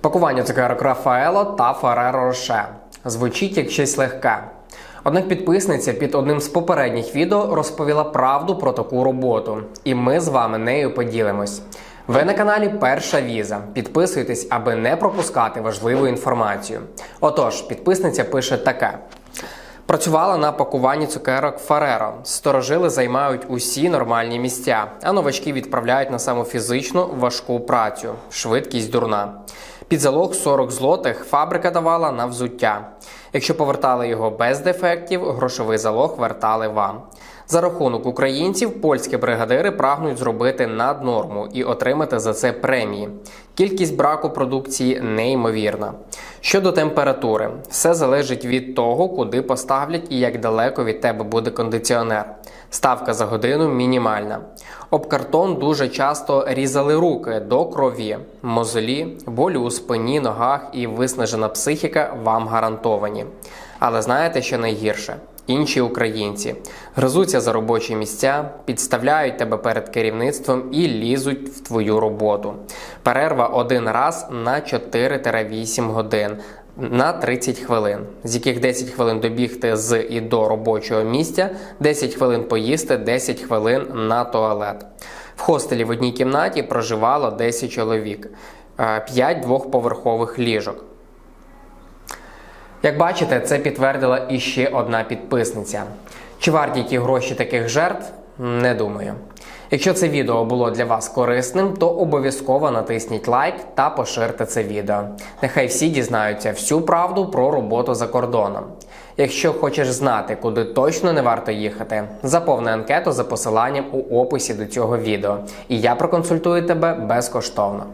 Пакування цукерок Рафаело та Фареро Роше звучить як щось легке. Однак підписниця під одним з попередніх відео розповіла правду про таку роботу, і ми з вами нею поділимось. Ви на каналі Перша Віза. Підписуйтесь, аби не пропускати важливу інформацію. Отож, підписниця пише таке. Працювала на пакуванні цукерок Фареро. Сторожили займають усі нормальні місця, а новачки відправляють на саму фізичну важку працю. Швидкість дурна. Під залог 40 злотих фабрика давала на взуття. Якщо повертали його без дефектів, грошовий залог вертали вам. За рахунок українців польські бригадири прагнуть зробити наднорму і отримати за це премії. Кількість браку продукції неймовірна. Щодо температури, все залежить від того, куди поставлять і як далеко від тебе буде кондиціонер. Ставка за годину мінімальна. Об картон дуже часто різали руки до крові, мозолі, болю у спині, ногах і виснажена психіка вам гарантовані. Але знаєте, що найгірше? Інші українці гризуться за робочі місця, підставляють тебе перед керівництвом і лізуть в твою роботу. Перерва один раз на 4-8 годин на 30 хвилин, з яких 10 хвилин добігти з і до робочого місця, 10 хвилин поїсти, 10 хвилин на туалет. В хостелі в одній кімнаті проживало 10 чоловік, 5 двохповерхових ліжок. Як бачите, це підтвердила іще одна підписниця. Чи варті ті гроші таких жертв? Не думаю. Якщо це відео було для вас корисним, то обов'язково натисніть лайк та поширте це відео. Нехай всі дізнаються всю правду про роботу за кордоном. Якщо хочеш знати, куди точно не варто їхати, заповни анкету за посиланням у описі до цього відео, і я проконсультую тебе безкоштовно.